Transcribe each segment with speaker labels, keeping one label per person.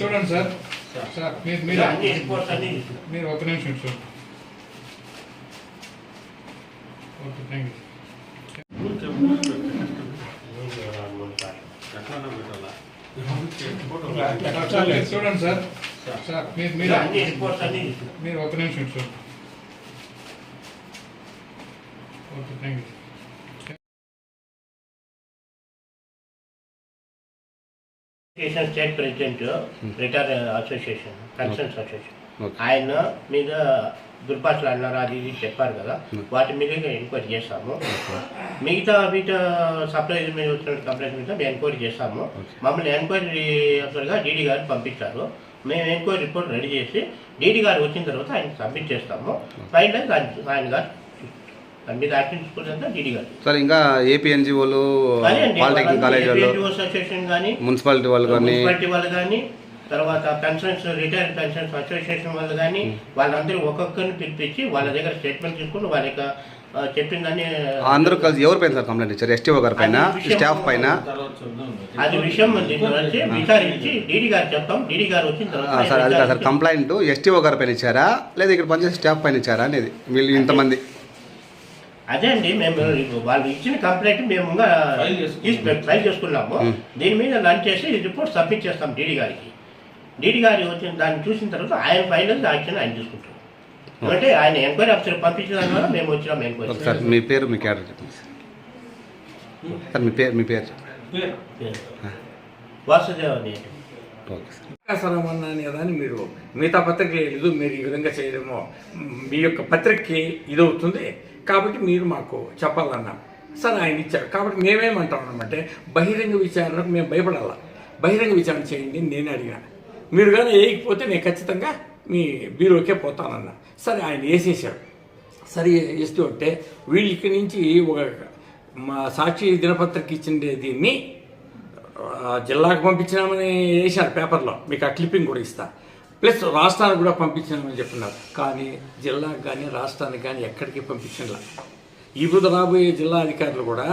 Speaker 1: చూడండి sir. Sir. మీరు మీరు మీరు ఒక నిమిషం సార్. ఓకే థ్యాంక్ యూ చూడండి సార్. సార్. మీరు మీరు మీరు ఒక నిమిషం sir. Okay thank you
Speaker 2: association state president retire association concerns association. ఆయన మీద దుర్భాషలు అన్నారు అది ఇది చెప్పారు కదా.
Speaker 3: Hmm.
Speaker 2: వాటి మీద ఎంక్వైరీ చేస్తాము. మిగతా మిగతా సప్లైజ్ మీద వచ్చిన కంప్లైంట్ మీద మేము ఎంక్వైరీ చేస్తాము. మమ్మల్ని ఎంక్వైరీ అసలుగా డీడీ గారు పంపించారు. మేము ఎంక్వైరీ రిపోర్ట్ రెడీ చేసి డీడీ గారు వచ్చిన తర్వాత ఆయన సబ్మిట్ చేస్తాము. ఫైనల్ ఆయన గారు
Speaker 3: సార్ ఇంకా ఏపీ ఎన్జిఓలు పాలిటెక్నిక్ కాలేజ్ వాళ్ళు మున్సిపాలిటీ వాళ్ళు కానీ
Speaker 2: మున్సిపాలిటీ వాళ్ళు కానీ తర్వాత పెన్షన్స్ రిటైర్డ్ పెన్షన్స్ అసోసియేషన్ వాళ్ళు కానీ వాళ్ళందరూ ఒక్కొక్కరిని పిలిపించి వాళ్ళ దగ్గర స్టేట్మెంట్ తీసుకుని వాళ్ళ యొక్క దాన్ని
Speaker 3: అందరూ కలిసి ఎవరి పైన సార్ కంప్లైంట్ ఇచ్చారు? ఎస్టీఓ గారి పైన స్టాఫ్ పైన?
Speaker 2: అది విషయం విచారించి డీడీ గారు చెప్తాం డీడీ గారు వచ్చిన తర్వాత
Speaker 3: సార్ అది సార్ కంప్లైంట్ ఎస్టీఓ గారి పైన ఇచ్చారా? లేదా ఇక్కడ పనిచేసే స్టాఫ్ పైన ఇచ్చారా అనేది వీళ్ళు ఇంతమంది.
Speaker 2: అదే అండి మేము వాళ్ళు ఇచ్చిన కంప్లైంట్ మేము ఇంకా
Speaker 4: ఫైల్ చేసుకున్నాము.
Speaker 2: ఫైల్. దీని మీద లంచ్ చేసి రిపోర్ట్ సబ్మిట్ చేస్తాం డీడీ గారికి. డీడీ గారి వచ్చిన దాన్ని చూసిన తర్వాత ఆయన ఫైనల్ యాక్షన్ ఆయన తీసుకుంటాం అంటే ఆయన ఎంక్వైరీ ఆఫీసర్ పంపించిన వల్ల మేము వచ్చినాం ఎంక్వైరీ
Speaker 3: మీ పేరు మీ క్యాడర్ చెప్పండి సార్. మీ పేరు మీ పేరు చెప్పండి.
Speaker 2: వాసుదేవ్ అని.
Speaker 3: Okay sir.
Speaker 5: అవకాశం అనే మీరు మిగతా పత్రిక లేదు మీరు ఈ విధంగా చేయడము మీ యొక్క పత్రికకి ఇదవుతుంది కాబట్టి మీరు మాకు చెప్పాలన్నాం. సరే ఆయన ఇచ్చారు. కాబట్టి మేమేమంటాం అనమాట బహిరంగ విచారణకు మేము భయపడాలా? బహిరంగ విచారణ చేయండి నేను అడిగిన. మీరు కానీ వేయకపోతే నేను ఖచ్చితంగా మీ బీరోకే పోతానన్నా. సరే ఆయన వేసేసాడు సరే వేస్తూ ఉంటే వీళ్ళు ఇక్కడి నుంచి ఒక మా సాక్షి దినపత్రిక ఇచ్చిండే దీన్ని జిల్లాకు పంపించినామని వేశారు పేపర్లో. మీకు ఆ క్లిప్పింగ్ కూడా ఇస్తా. ప్లస్ రాష్ట్రానికి కూడా పంపించినామని చెప్తున్నారు కానీ జిల్లాకు కానీ రాష్ట్రానికి కానీ ఎక్కడికి పంపించలా. ఇప్పుడు రాబోయే జిల్లా అధికారులు కూడా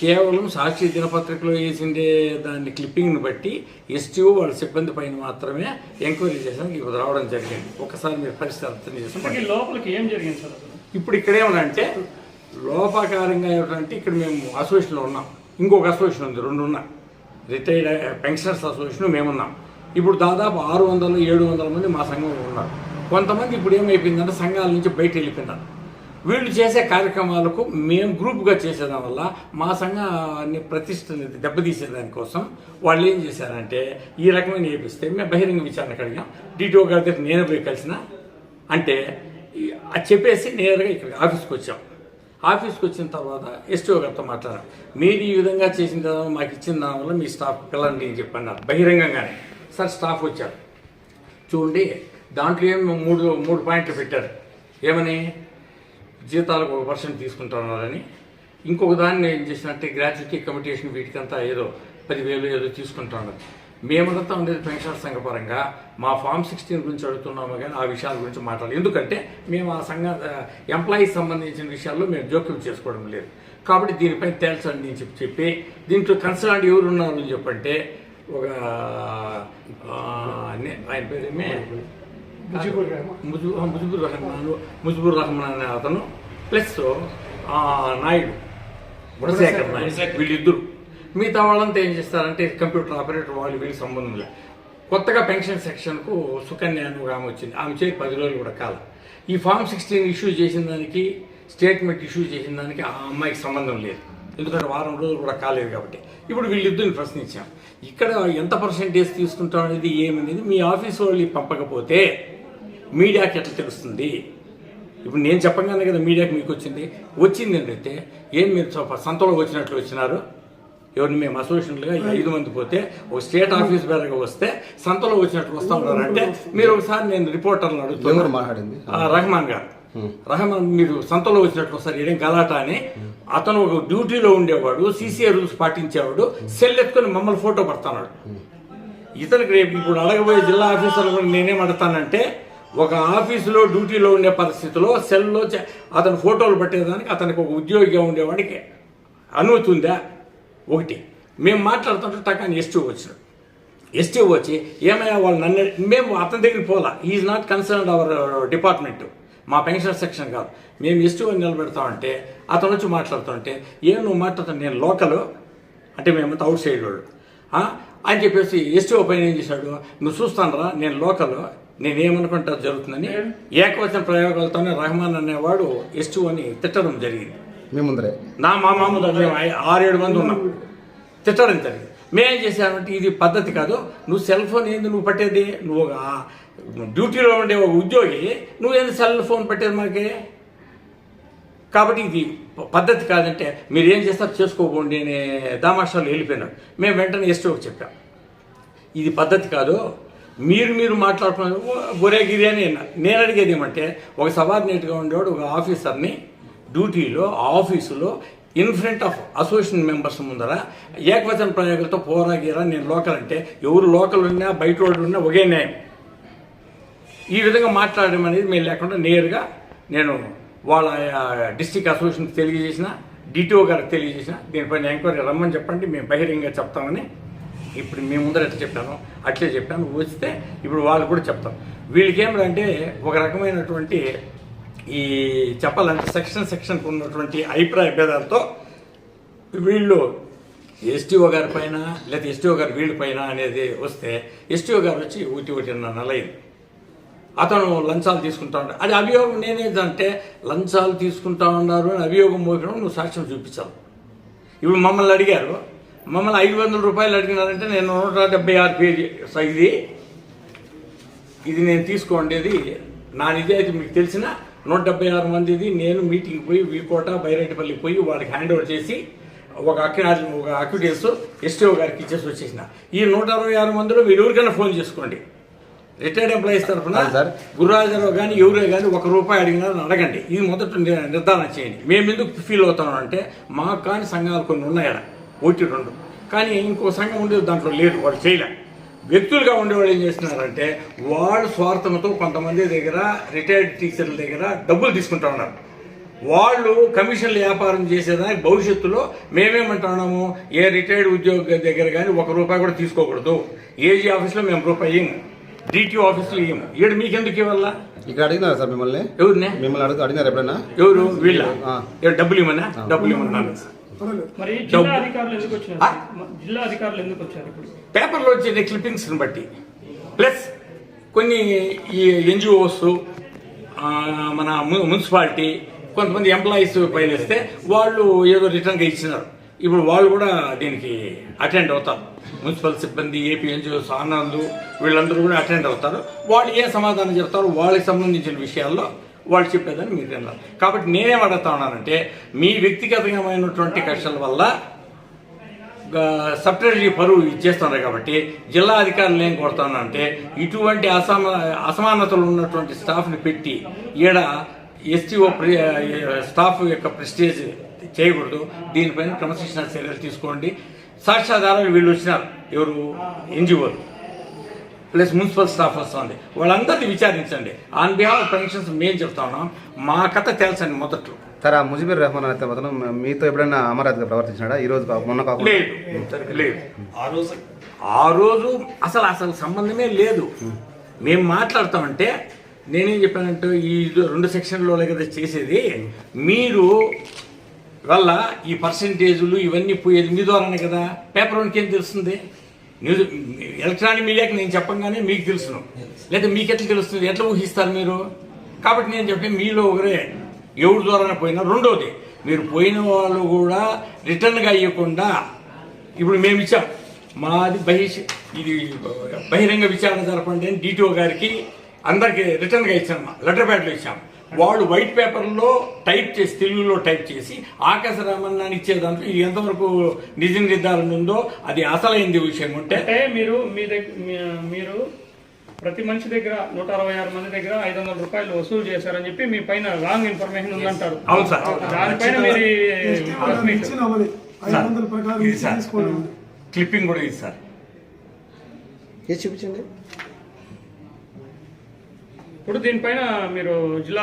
Speaker 5: కేవలం సాక్షి దినపత్రికలో వేసిండే దాన్ని క్లిప్పింగ్ని బట్టి ఎస్టీఓ వాళ్ళ సిబ్బంది పైన మాత్రమే ఎంక్వైరీ చేసానికి ఇప్పుడు రావడం జరిగింది. ఒకసారి మీరు పరిస్థితి అర్థం చేసి
Speaker 1: లోపలికి ఏం జరిగింది సార్
Speaker 5: ఇప్పుడు ఇక్కడ ఏమనంటే లోపాకారంగా ఏమిటంటే ఇక్కడ మేము అసోసియేషన్లో ఉన్నాం. ఇంకొక అసోసియేషన్ ఉంది రెండు ఉన్నాయి. రిటైర్డ్ పెన్షనర్స్ అసోసియేషన్ మేమున్నాం. ఇప్పుడు దాదాపు ఆరు వందలు ఏడు వందల మంది మా సంఘంలో ఉన్నారు. కొంతమంది ఇప్పుడు ఏమైపోయిందంటే సంఘాల నుంచి బయట వెళ్ళిపోయినారు వీళ్ళు చేసే కార్యక్రమాలకు మేము గ్రూప్గా చేసేదాని వల్ల మా సంఘాన్ని ప్రతిష్టని దెబ్బతీసేదానికోసం వాళ్ళు ఏం చేశారంటే ఈ రకమైన చేపిస్తే మేము బహిరంగ విచారణకు అడిగాం. డిటిఓ గారి దగ్గర నేను పోయి కలిసిన. అంటే అది చెప్పేసి నేరుగా ఇక్కడ ఆఫీస్కి వచ్చాం. ఆఫీస్కి వచ్చిన తర్వాత ఎస్టీఓ గారితో మాట్లాడాం. మీరు ఈ విధంగా చేసిన తర్వాత మాకు ఇచ్చిన దాని వల్ల మీ స్టాఫ్ పిల్లల్ని నేను చెప్పన్నారు బహిరంగంగానే. సార్ స్టాఫ్ వచ్చారు. చూడండి దాంట్లో ఏమి మూడు మూడు పాయింట్లు పెట్టారు. ఏమని? జీతాలకు ఒక పర్సెంట్ తీసుకుంటున్నారని ఇంకొక దాన్ని ఏం చేసినట్టే గ్రాట్యుటీ కమిటేషన్ వీటికంతా ఏదో పదివేలు ఏదో తీసుకుంటున్నారు మేమంతా ఉండేది పెన్షన్ సంఘ పరంగా. మా ఫామ్ సిక్స్టీన్ గురించి అడుగుతున్నాము కానీ ఆ విషయాల గురించి మాట్లాడాలి ఎందుకంటే మేము ఆ సంఘ ఎంప్లాయీస్ సంబంధించిన విషయాల్లో మేము జోక్యం చేసుకోవడం లేదు. కాబట్టి దీనిపై తేల్చండి అని చెప్పి చెప్పి దీంట్లో కన్సర్న్ ఎవరు ఉన్నారు చెప్పంటే ఒక ఆయన పేరేమే
Speaker 1: ముజీబుర్ రెహమాన్.
Speaker 5: ముజిబుర్ రహమాన్ ముజిబుర్ రహమాన్ అనే అతను ప్లస్ ఆ, నాయుడు గుణశేఖర్ నాయుడు. వీళ్ళిద్దరు. మిగతా వాళ్ళంతా ఏం చేస్తారంటే కంప్యూటర్ ఆపరేటర్ వాళ్ళు వీళ్ళకి సంబంధం లేదు. కొత్తగా పెన్షన్ సెక్షన్కు సుకన్య అని ఒక ఆమె వచ్చింది. ఆమె చేరి పది రోజులు కూడా కాలం. ఈ ఫామ్ సిక్స్టీన్ ఇష్యూ చేసిన దానికి స్టేట్మెంట్ ఇష్యూ చేసిన దానికి ఆ అమ్మాయికి సంబంధం లేదు. ఎందుకంటే వారం రోజులు కూడా కాలేదు కాబట్టి. ఇప్పుడు వీళ్ళిద్దరిని ప్రశ్నించాం. ఇక్కడ ఎంత పర్సెంటేజ్ తీసుకుంటాం అనేది ఏమనేది మీ ఆఫీస్ వాళ్ళు పంపకపోతే మీడియాకి ఎట్లా తెలుస్తుంది? ఇప్పుడు నేను చెప్పగానే కదా మీడియాకి మీకు వచ్చింది. వచ్చింది ఏంటంటే ఏం మీరు సంతలో వచ్చినట్లు వచ్చినారు? ఎవరిని మేము అసోసియేషన్లుగా ఐదు మంది పోతే ఒక స్టేట్ ఆఫీస్ బేరగా వస్తే సంతలో వచ్చినట్లు వస్తా ఉన్నారు అంటే మీరు ఒకసారి నేను రిపోర్టర్లను
Speaker 3: ఎవరు
Speaker 5: అడుగుతున్నాను రహమాన్ గారు. రహమాన్ మీరు సంతలో వచ్చినట్లు వస్తారు ఏం గలాట అని అతను ఒక డ్యూటీలో ఉండేవాడు సీసీఐ రూల్స్ పాటించేవాడు సెల్ ఎత్తుకొని మమ్మల్ని ఫోటో పడుతున్నాడు. ఇతనికి రేపు ఇప్పుడు అడగబోయే జిల్లా ఆఫీసర్లు కూడా నేనేం అడతానంటే ఒక ఆఫీసులో డ్యూటీలో ఉండే పరిస్థితిలో సెల్లో చ- అతను ఫోటోలు పట్టేదానికి అతనికి ఒక ఉద్యోగిగా ఉండేవాడికి అనుమతి ఉందా? ఒకటి. మేము మాట్లాడుతుంటే టకాని ఎస్టీ వచ్చినాడు ఎస్టీ వచ్చి ఏమయ్యా వాళ్ళు నన్ను మేము అతని దగ్గరికి పోలా is not concern our department మా పెన్షన్ సెక్షన్ కాదు. మేము ఎస్టీ అని నిలబెడతామంటే అతను వచ్చి మాట్లాడుతుంటే ఏం నువ్వు మాట్లాడుతాను నేను లోకల్ అంటే మేమంతా అవుట్ సైడ్ వాళ్ళు. ఆ? అని చెప్పేసి ఎస్టీ పైన ఏం చేశాడు? నువ్వు చూస్తానరా నేను లోకల్ నేను ఏమనుకుంటా జరుగుతుందని ఏకవచన ప్రయోగాలతోనే రహమాన్ అనేవాడు ఎస్టీ అని తిట్టడం జరిగింది.
Speaker 3: మీ ముందరే.
Speaker 5: నా మా మామూలు మేము ఆరేడు మంది ఉన్నాం. తిట్టడం జరిగింది. మేమేం చేశామంటే ఇది పద్ధతి కాదు. నువ్వు సెల్ ఫోన్ ఏంది? నువ్వు పట్టేది? నువ్వు డ్యూటీలో ఉండే ఒక ఉద్యోగి నువ్వు సెల్ ఫోన్ పట్టేది మాకి కాబట్టి ఇది పద్ధతి కాదంటే మీరు ఏం చేస్తారు చేసుకోకండి అనే దామాషాలు వెళ్ళిపోయినాడు మేము వెంటనే ఎస్టోకి చెప్పాం. ఇది పద్ధతి కాదు. మీరు మీరు మాట్లాడుకున్నారు. బొరేగిరి అని నేను అడిగేది ఏమంటే ఒక సబార్డినేట్గా ఉండేవాడు ఒక ఆఫీసర్ని డ్యూటీలో ఆఫీసులో in front of association members ముందర ఏకవచన ప్రయోగాలతో పోరాగిరా నేను లోకల్ అంటే ఎవరు లోకల్ ఉన్నా బయట వాళ్ళు ఉన్నా ఒకే న్యాయం. ఈ విధంగా మాట్లాడడం అనేది మేము లేకుండా నేరుగా నేను వాళ్ళ డిస్టిక్ అసోసియేషన్ తెలియజేసిన డిటిఓ గారికి తెలియజేసిన దీనిపైన ఎంక్వైరీ రమ్మని చెప్పండి మేము బహిరంగంగా చెప్తామని ఇప్పుడు మీ ముందర ఎట్లా చెప్పాను అట్లే చెప్పాను. వస్తే ఇప్పుడు వాళ్ళు కూడా చెప్తాం వీళ్ళకి ఏమిటంటే ఒక రకమైనటువంటి ఈ చెప్పాలంటే సెక్షన్ సెక్షన్కి ఉన్నటువంటి అభిప్రాయ భేదాలతో వీళ్ళు ఎస్టీఓ గారి పైన లేదా ఎస్టీఓ గారు వీళ్ళ పైన అనేది వస్తే ఎస్టీఓ గారు వచ్చి ఊటి ఊటి నలైంది. అతను లంచాలు తీసుకుంటా ఉంటాడు అది అభియోగం నేనేదంటే లంచాలు తీసుకుంటా ఉన్నారు అని అభియోగం మోపడం నువ్వు సాక్ష్యం చూపించాలి ఇప్పుడు మమ్మల్ని అడిగారు. మమ్మల్ని ఐదు వందల రూపాయలు అడిగినారంటే నేను నూట డెబ్బై ఆరు పేజీ ఇది ఇది నేను తీసుకోండేది. నా నిజాయితీ మీకు తెలిసిన నూట డెబ్బై ఆరు మందిది. నేను మీటింగ్ పోయి వీకోట బైరెడ్డిపల్లికి పోయి వాళ్ళకి హ్యాండ్ ఓవర్ చేసి ఒక అక్నాజ్ ఒక అక్విడెన్స్ ఎస్టీఓ గారికి ఇచ్చేసి వచ్చేసిన. ఈ నూట అరవై ఆరు మందిలో మీరు ఎవరికైనా ఫోన్ చేసుకోండి. రిటైర్డ్ ఎంప్లాయీస్ తరఫున
Speaker 3: సార్.
Speaker 5: గురురాజరావు కానీ ఎవరే కానీ ఒక రూపాయి అడిగినారని అడగండి. ఇది మొదట నిర్ధారణ చేయండి. మేము ఎందుకు ఫీల్ అవుతున్నాం అంటే మాకు కానీ సంఘాలు కొన్ని ఉన్నాయి ఆడ ఒకటి రెండు. కానీ ఇంకో సంఘం ఉండేది దాంట్లో లేదు వాళ్ళు చేయలే. వ్యక్తులుగా ఉండేవాళ్ళు ఏం చేస్తున్నారంటే వాళ్ళు స్వార్థంతో కొంతమంది దగ్గర రిటైర్డ్ టీచర్ల దగ్గర డబ్బులు తీసుకుంటా ఉన్నారు. వాళ్ళు కమిషన్లు వ్యాపారం చేసేదానికి భవిష్యత్తులో మేమేమంటున్నాము ఏ రిటైర్డ్ ఉద్యోగ దగ్గర కానీ ఒక రూపాయి కూడా తీసుకోకూడదు. ఏజీ ఆఫీస్లో మేము రూపాయి డిటిఓ ఆఫీస్లో ఇయ్యము ఈడ మీకెందుకు ఇవ్వాలా?
Speaker 3: ఇక్కడ అడిగినారా సార్ మిమ్మల్ని?
Speaker 5: ఎవరినే?
Speaker 3: మిమ్మల్ని అడుగు అడిగినారు ఎప్పుడైనా?
Speaker 5: ఎవరు? వీళ్ళ?
Speaker 3: ఆ.
Speaker 5: ఏ డబ్బులు ఇవ్వనా? డబ్బులు ఇవ్వమన్నాను
Speaker 4: మరి జిల్లా
Speaker 5: డబ్బు-
Speaker 4: అధికారులు ఎందుకు వచ్చారు?
Speaker 5: ఆ?
Speaker 4: జిల్లా అధికారులు ఎందుకు వచ్చారు ఇప్పుడు?
Speaker 5: పేపర్లో వచ్చే క్లిప్పింగ్స్ని బట్టి. ప్లస్ కొన్ని ఈ ఎన్జిఓస్ మన ము- మున్సిపాలిటీ కొంతమంది ఎంప్లాయీస్ పైన వాళ్ళు ఏదో రిటర్న్గా ఇచ్చినారు. ఇప్పుడు వాళ్ళు కూడా దీనికి అటెండ్ అవుతారు. మున్సిపల్ సిబ్బంది ఏపీ ఎన్జిఓస్ వీళ్ళందరూ కూడా అటెండ్ అవుతారు. వాళ్ళు ఏ సమాధానం చెప్తారో వాళ్ళకి సంబంధించిన విషయాల్లో వాళ్ళు చెప్పేదని మీరు తిన్నారు కాబట్టి నేనేం అడుగుతా ఉన్నానంటే మీ వ్యక్తిగతమైనటువంటి కష్టాల వల్ల సబ్టరీ పరువు ఇచ్చేస్తున్నారు కాబట్టి జిల్లా అధికారులు ఏం కొడతానంటే ఇటువంటి అసమా అసమానతలు ఉన్నటువంటి స్టాఫ్ని పెట్టి ఈడ ఎస్టీఓ స్టాఫ్ యొక్క ప్రెస్టేజ్ చేయకూడదు. దీనిపైన క్రమశిక్షణ చర్యలు తీసుకోండి. సాక్ష్యాధారాలు వీళ్ళు వచ్చినారు. ఎవరు? ఎన్జిఓలు. ప్లస్ మున్సిపల్ స్టాఫ్ వస్తుంది. వాళ్ళందరినీ విచారించండి. ఆన్ బిహాఫ్ పెన్షన్స్ మేము చెప్తా ఉన్నాం. మా కథ తెలుసండి మొదట్లో.
Speaker 3: సార్ ఆ ముజిబుర్ రెహమాన్ అనే అతను మీతో ఎప్పుడైనా అమరావతిగా ప్రవర్తించినాడా? ఈ రోజు మొన్న కాకుండా?
Speaker 5: లేదు. లేదు. ఆ రోజు ఆ రోజు అసలు అసలు సంబంధమే లేదు. మేము మాట్లాడతామంటే నేనేం చెప్పానంటే ఈ రెండు సెక్షన్లో కదా చేసేది మీరు వల్ల ఈ పర్సంటేజులు ఇవన్నీ పోయేది మీ ద్వారానే కదా? పేపర్ వన్కి ఏం తెలుస్తుంది? న్యూస్ ఎలక్ట్రానిక్ మీడియాకి నేను చెప్పంగానే మీకు తెలుసును. లేదా మీకు ఎట్లా తెలుస్తుంది? ఎట్లా ఊహిస్తారు మీరు? కాబట్టి నేను చెప్పే మీలో ఒకరే ఎవరి ద్వారా పోయినా రెండోది మీరు పోయిన వాళ్ళు కూడా రిటర్న్గా ఇవ్వకుండా ఇప్పుడు మేము ఇచ్చాం. మాది బహిష్ ఇది బహిరంగ విచారణ జరపండి అని డిటిఓ గారికి అందరికి రిటర్న్గా ఇచ్చాము లెటర్ ప్యాడ్లో ఇచ్చాం. వాళ్ళు వైట్ పేపర్లో టైప్ చేసి తెలుగులో టైప్ చేసి ఆకాశ రామన్నాన్ని ఇచ్చే దాంట్లో ఇది ఎంతవరకు నిజ నిర్ధారణ ఉందో అది అసలైంది విషయం ఉంటే
Speaker 4: అంటే మీరు మీ దగ్గర మీరు ప్రతి మనిషి దగ్గర నూట అరవై ఆరు మంది దగ్గర ఐదు వందల రూపాయలు వసూలు చేశారని చెప్పి మీ పైన రాంగ్ ఇన్ఫర్మేషన్ ఉందంటారు.
Speaker 5: అవును సార్.
Speaker 4: దానిపైన మీరు
Speaker 5: క్లిప్పింగ్ కూడా ఇది సార్.
Speaker 3: ఏ చూపించండి?
Speaker 4: ఇప్పుడు దీనిపైన మీరు జిల్లా